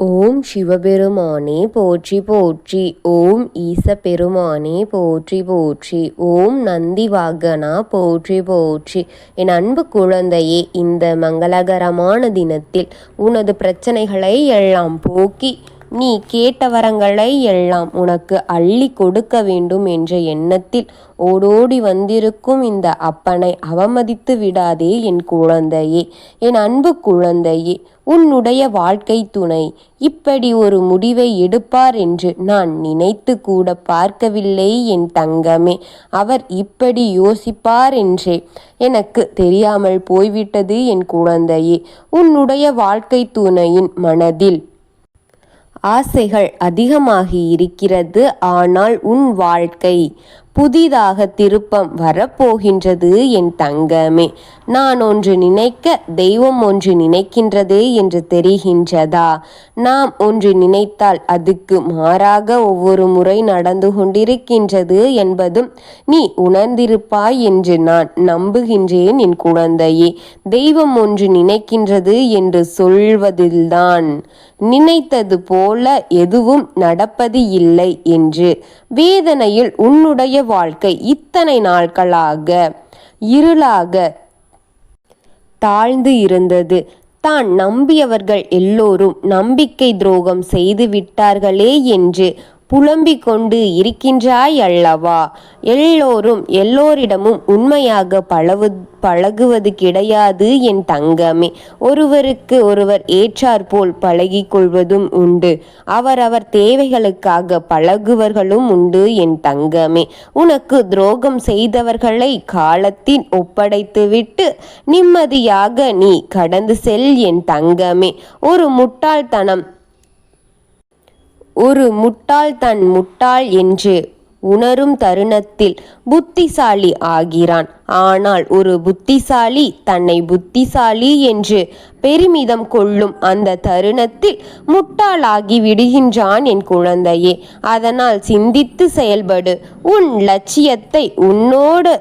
ஓம் சிவபெருமானே போற்றி போற்றி ஓம் ஈச பெருமானே போற்றி போற்றி ஓம் நந்தி வாகனா போற்றி போற்றி. என் அன்பு குழந்தையே இந்த மங்களகரமான தினத்தில் உனது பிரச்சனைகளை எல்லாம் போக்கி நீ கேட்ட வரங்களை எல்லாம் உனக்கு அள்ளி கொடுக்க வேண்டும் என்ற எண்ணத்தில் ஓடோடி வந்திருக்கும் இந்த அப்பனை அவமதித்து விடாதே என் குழந்தையே என் அன்பு குழந்தையே உன்னுடைய வாழ்க்கை துணை. இப்படி ஒரு முடிவை எடுப்பார் என்று நான் நினைத்து கூட பார்க்கவில்லை என் தங்கமே. அவர் இப்படி யோசிப்பார் என்றே எனக்கு தெரியாமல் போய்விட்டது என் குழந்தையே. உன்னுடைய வாழ்க்கை துணையின் மனதில் ஆசைகள் அதிகமாகி இருக்கிறது ஆனால் உன் வாழ்க்கை புதிதாக திருப்பம் வரப்போகின்றது என் தங்கமே. நான் ஒன்று நினைக்க தெய்வம் ஒன்று நினைக்கின்றது என்று தெரிகின்றதா? நாம் ஒன்று நினைத்தால் அதுக்கு மாறாக ஒவ்வொரு முறை நடந்து கொண்டிருக்கின்றது என்பதும் நீ உணர்ந்திருப்பாய் என்று நான் நம்புகின்றேன் என் குழந்தையே. தெய்வம் ஒன்று நினைக்கின்றது என்று சொல்வதில்தான். நினைத்தது போல எதுவும் நடப்பது இல்லை என்று. வேதனையில் உன்னுடைய வாழ்க்கை இத்தனை நாட்களாக இருளாக தாழ்ந்து இருந்தது. தான் நம்பியவர்கள் எல்லோரும் நம்பிக்கை துரோகம் செய்து விட்டார்களே என்று புலம்பிக் கொண்டு இருக்கின்றாய் அல்லவா எல்லோரும் எல்லோரிடமும் உண்மையாக பழவு பழகுவது கிடையாது என் தங்கமே. ஒருவருக்கு ஒருவர் ஏற்றாற்போல் பழகிக் கொள்வதும் உண்டு. அவரவர் தேவைகளுக்காக பழகுவர்களும் உண்டு என் தங்கமே. உனக்கு துரோகம் செய்தவர்களை காலத்தின் ஒப்படைத்துவிட்டு நிம்மதியாக நீ கடந்து செல் என் தங்கமே. ஒரு முட்டாள்தனம் ஒரு முட்டாள் தன் முட்டாள் என்று உணரும் தருணத்தில் புத்திசாலி ஆகிறான். ஆனால் ஒரு புத்திசாலி தன்னை புத்திசாலி என்று பெருமிதம் கொள்ளும் அந்த தருணத்தில் முட்டாளாகி விடுகின்றான் என் குழந்தையே. அதனால் சிந்தித்து செயல்படு. உன் லட்சியத்தை உன்னோடு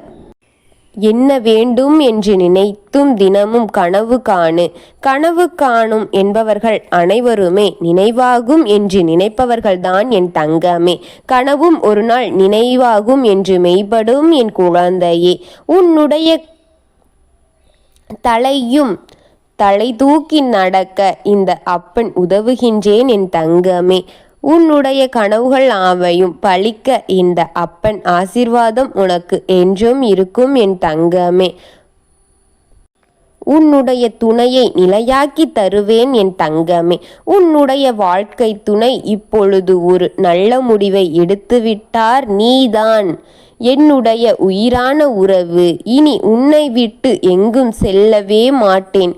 என்ன வேண்டும் என்று நினைத்தும் தினமும் கனவு காணு. கனவு காணும் என்பவர்கள் அனைவருமே நினைவாகும் என்று நினைப்பவர்கள்தான் என் தங்கமே. கனவும் ஒரு நாள் நினைவாகும் என்று மெய்ப்படும் என் குழந்தையே. உன்னுடைய தலையும் தலை தூக்கி நடக்க இந்த அப்பன் உதவுகின்றேன் என் தங்கமே. உன்னுடைய கனவுகள் ஆவையும் பழிக்க இந்த அப்பன் ஆசிர்வாதம் உனக்கு என்றும் இருக்கும் என் தங்கமே. உன்னுடைய துணையை நிலையாக்கி தருவேன் என் தங்கமே. உன்னுடைய வாழ்க்கை துணை இப்பொழுது ஒரு நல்ல முடிவை எடுத்துவிட்டார் நீதான். என்னுடைய உயிரான உறவு இனி உன்னை விட்டு எங்கும் செல்லவே மாட்டேன்.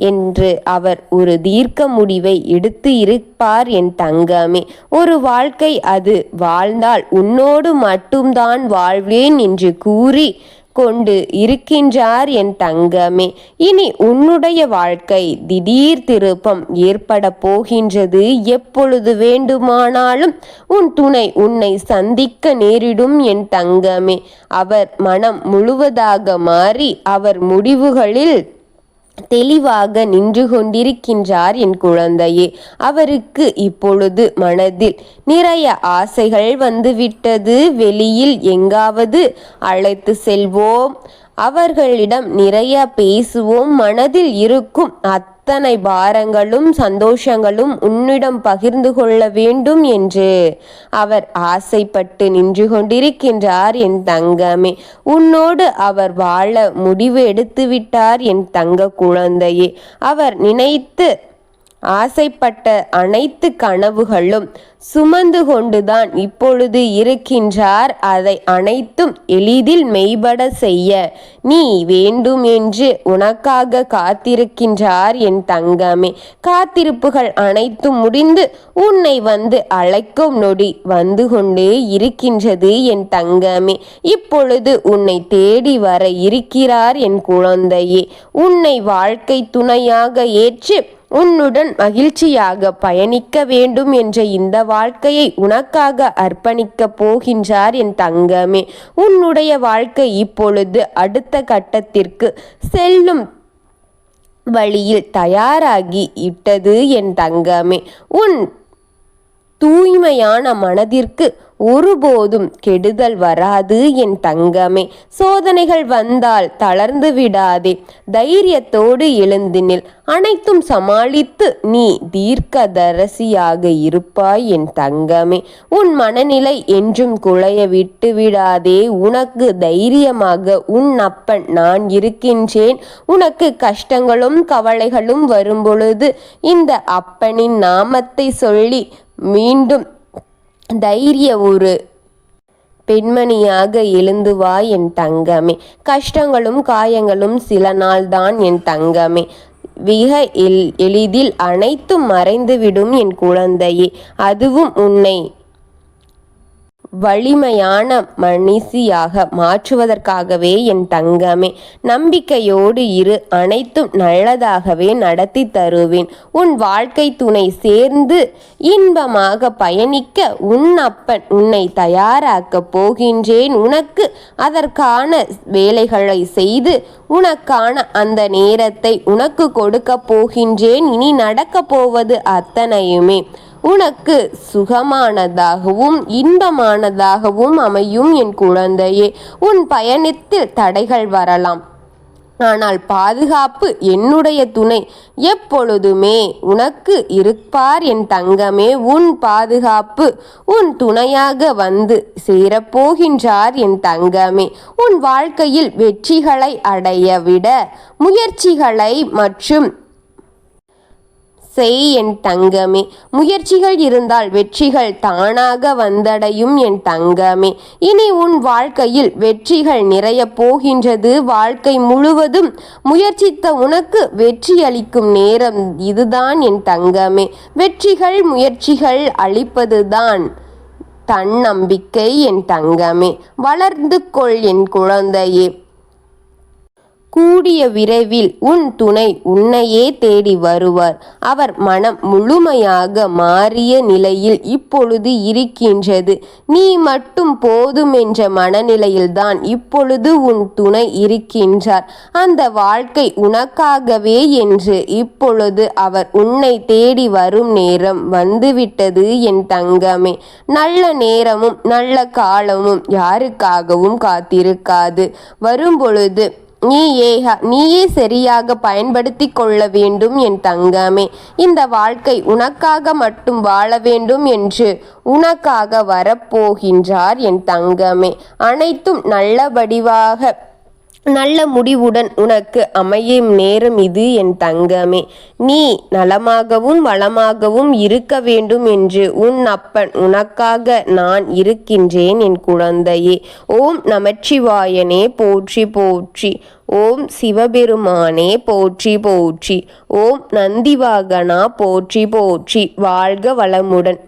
என்று அவர் ஒரு தீர்க்க முடிவை எடுத்து இருப்பார் என் தங்கமே. ஒரு வாழ்க்கை அது. வாழ்ந்தால் உன்னோடு மட்டும்தான் வாழ்வேன் என்று கூறி கொண்டு இருக்கின்றார் என் தங்கமே. இனி உன்னுடைய வாழ்க்கை திடீர் திருப்பம் ஏற்பட போகின்றது. எப்பொழுது வேண்டுமானாலும் உன் துணை உன்னை சந்திக்க நேரிடும் என் தங்கமே. அவர் மனம் முழுவதாக மாறி அவர் முடிவுகளில் தெளிவாக நின்று கொண்டிருக்கின்றார் என் குழந்தையே. அவருக்கு இப்பொழுது மனதில் நிறைய ஆசைகள் வந்துவிட்டது. வெளியில் எங்காவது அழைத்து செல்வோம். அவர்களிடம் நிறைய பேசுவோம். மனதில் இருக்கும் அத்தனை பாரங்களும் சந்தோஷங்களும் உன்னிடம் பகிர்ந்து கொள்ள வேண்டும் என்று அவர் ஆசைப்பட்டு நின்று கொண்டிருக்கின்றார். என் தங்கமே உன்னோடு அவர் வாழ முடிவு எடுத்துவிட்டார். என் தங்க குழந்தையே அவர் நினைத்து ஆசைப்பட்ட அனைத்து கனவுகளும் சுமந்து கொண்டுதான் இப்பொழுது இருக்கின்றார். அதை அனைத்தும் எளிதில் மெய்பட செய்ய நீ வேண்டும் என்று உனக்காக காத்திருக்கின்றார் என் தங்கமே. காத்திருப்புகள் அனைத்தும் முடிந்து உன்னை வந்து அழைக்கும் நொடி வந்து கொண்டே இருக்கின்றது என் தங்கமே. இப்பொழுது உன்னை தேடி வர இருக்கிறார் என் குழந்தையே. உன்னை வாழ்க்கை துணையாக ஏற்று உன்னுடன் மகிழ்ச்சியாக பயணிக்க வேண்டும் என்ற இந்த வாழ்க்கையை உனக்காக அர்ப்பணிக்கப் போகின்றார் என் தங்கமே. உன்னுடைய வாழ்க்கை இப்பொழுது அடுத்த கட்டத்திற்கு செல்லும் வழியில் தயாராகி இட்டது என் தங்கமே. உன் தூய்மையான மனதிற்கு ஒருபோதும் கெடுதல் வராது என் தங்கமே. சோதனைகள் வந்தால் தளர்ந்து விடாதே. தைரியத்தோடு எழுந்து நில். அனைத்தும் சமாளித்து நீ தீர்க்கதரசியாக இருப்பாய் என் தங்கமே. உன் மனநிலை என்றும் குழைய விட்டு விடாதே. உனக்கு தைரியமாக உன் அப்பன் நான் இருக்கின்றேன். உனக்கு கஷ்டங்களும் கவலைகளும் வரும்பொழுது இந்த அப்பனின் நாமத்தை சொல்லி மீண்டும் தைரிய ஒரு பெண்மணியாக எழுந்து வா என் தங்கமே. கஷ்டங்களும் காயங்களும் சில நாள்தான் என் தங்கமே. மிக எளிதில் அனைத்தும் மறைந்துவிடும் என் குழந்தையே. அதுவும் உன்னை வலிமையான மனுஷியாக மாற்றுவதற்காகவே என் தங்கமே நம்பிக்கையோடு இரு அனைத்தும் நல்லதாகவே நடத்தி தருவேன். உன் வாழ்க்கை துணை சேர்ந்து இன்பமாக பயணிக்க உன் அப்பன் உன்னை தயாராக்கப் போகின்றேன். உனக்கு அதற்கான வேலைகளை செய்து உனக்கான அந்த நேரத்தை உனக்கு கொடுக்க போகின்றேன். இனி நடக்கப் போவது அத்தனையுமே. உனக்கு சுகமானதாகவும் இன்பமானதாகவும் அமையும் என் குழந்தையே உன் பயணத்தில் தடைகள் வரலாம். ஆனால் பாதுகாப்பு என்னுடைய துணை. எப்பொழுதுமே உனக்கு இருப்பார் என் தங்கமே உன் பாதுகாப்பு உன் துணையாக வந்து சேரப்போகின்றார் என் தங்கமே. உன் வாழ்க்கையில் வெற்றிகளை அடைய விட முயற்சிகளை மற்றும் செய் என் தங்கமே. முயற்சிகள் இருந்தால் வெற்றிகள் தானாக வந்தடையும் என் தங்கமே. இனி உன் வாழ்க்கையில் வெற்றிகள் நிறைய போகின்றது. வாழ்க்கை முழுவதும் முயற்சித்த உனக்கு வெற்றி அளிக்கும் நேரம் இதுதான் என் தங்கமே. வெற்றிகள் முயற்சிகள் அளிப்பதுதான் தன்னம்பிக்கை என் தங்கமே. வளர்ந்து கொள் என் குழந்தையே. கூடிய விரைவில் உன் துணை உன்னையே தேடி வருவார். அவர் மனம் முழுமையாக மாறிய நிலையில் இப்பொழுது இருக்கின்றது. நீ மட்டும் போதும் என்ற மனநிலையில்தான் இப்பொழுது உன் துணை இருக்கின்றார். அந்த வாழ்க்கை உனக்காகவே என்று இப்பொழுது அவர் உன்னை தேடி வரும் நேரம் வந்துவிட்டது என் தங்கமே. நல்ல நேரமும் நல்ல காலமும் யாருக்காகவும் காத்திருக்காது. வரும்பொழுது நீயே நீயே சரியாக பயன்படுத்தி கொள்ள வேண்டும் என் தங்கமே. இந்த வாழ்க்கை உனக்காக மட்டும் வாழ வேண்டும் என்று உனக்காக வரப்போகின்றார் என் தங்கமே. அனைத்தும் நல்ல வடிவாக நல்ல முடிவுடன் உனக்கு அமையும் நேரம் இது என் தங்கமே. நீ நலமாகவும் வளமாகவும் இருக்க வேண்டும் என்று உன் அப்பன் உனக்காக நான் இருக்கின்றேன் என் குழந்தையே. ஓம் நமச்சிவாயனே போற்றி போற்றி. ஓம் சிவபெருமானே போற்றி போற்றி. ஓம் நந்திவாகனா போற்றி போற்றி. வாழ்க வளமுடன்.